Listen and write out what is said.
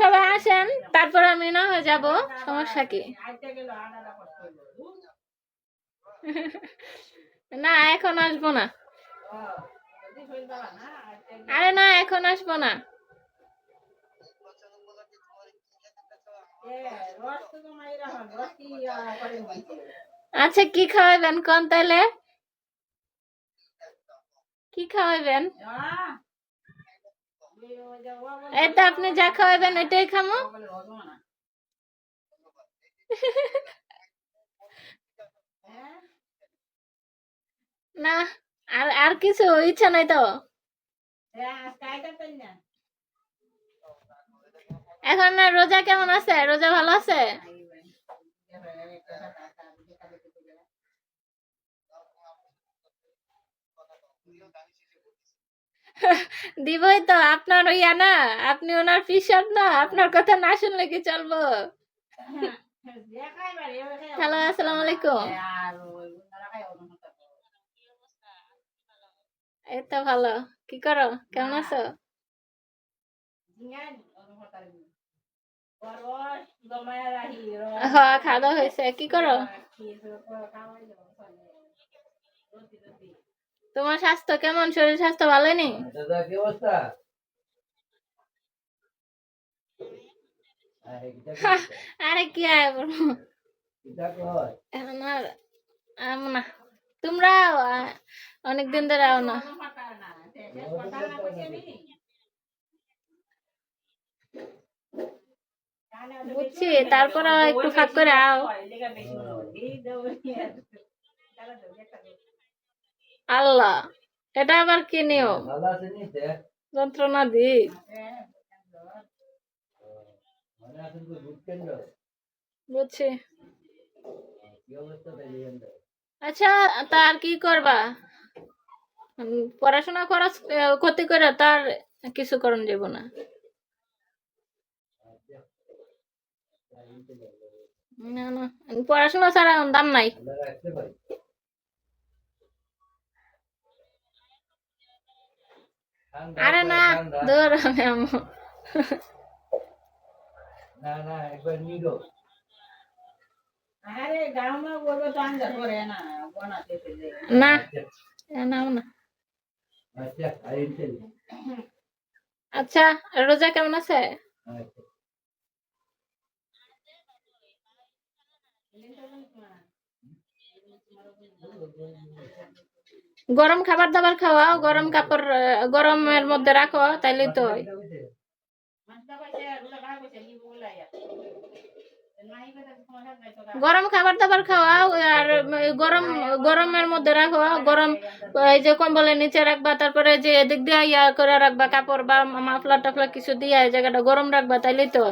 সবাই আসেন, তারপর আমি না হয়ে যাব। সমস্যা কি? না, এখন আসব না। আরে না, এখন আসব না। আচ্ছা কি খাওয়াবেন কোন তাহলে কি খাওয়াবেন? তো আপনি যা খাওয়াবেন, এটাই খামো? না, আর আর কিছু ইচ্ছা নাই তো? এখন না রোজা কেমন আছে? রোজা ভালো আছে? দিবই তো, আপনার ইয়া না, আপনি ওনার ফিসার না, আপনার কথা না শুনলে কি চলবো? হ্যালো, আসসালামু আলাইকুম। এই তো ভালো, কি করো? কেমন আছো? হ্যাঁ খাওয়া দাওয়া হয়েছে, কি করো? তোমার স্বাস্থ্য কেমন? শরীর স্বাস্থ্য ভালো নেই? কি অবস্থা? আরে কি আয় এখন আর না। তোমরাও আ- অনেকদিন ধরে আও না। বুঝছি তারপরে একটু ফাঁক করে আও। আল্লাহ এটা আবার কি নিও ভালো আছে নি তে। যন্ত্রণা দি। বুঝছি। আচ্ছা তার কি করবা? পড়াশোনা করা ক্ষতি করে তার কিছু করণ যাব না। না না পড়াশোনা ছাড়া দাম নাই। আরে না। দূর আমি আম্মু। না না একবার নিগো আরে তো আন্দা করে না বানাতে না নাও না আচ্ছা আচ্ছা রোজা কেমন আছে? আচ্ছা গরম খাবার দাবার খাওয়াও গরম কাপড় গরমের মধ্যে রাখো তাইলে তো গরম খাবার দাবার খাওয়াও আর গরম, গরমের মধ্যে রাখো, গরম, এই যে কম্বলের নিচে রাখবা, তারপরে যে এদিক দিয়ে ইয়া করে রাখবা, কাপড় বা মাফলার টাফলার কিছু দিয়ে জায়গাটা গরম রাখবা তাইলে তো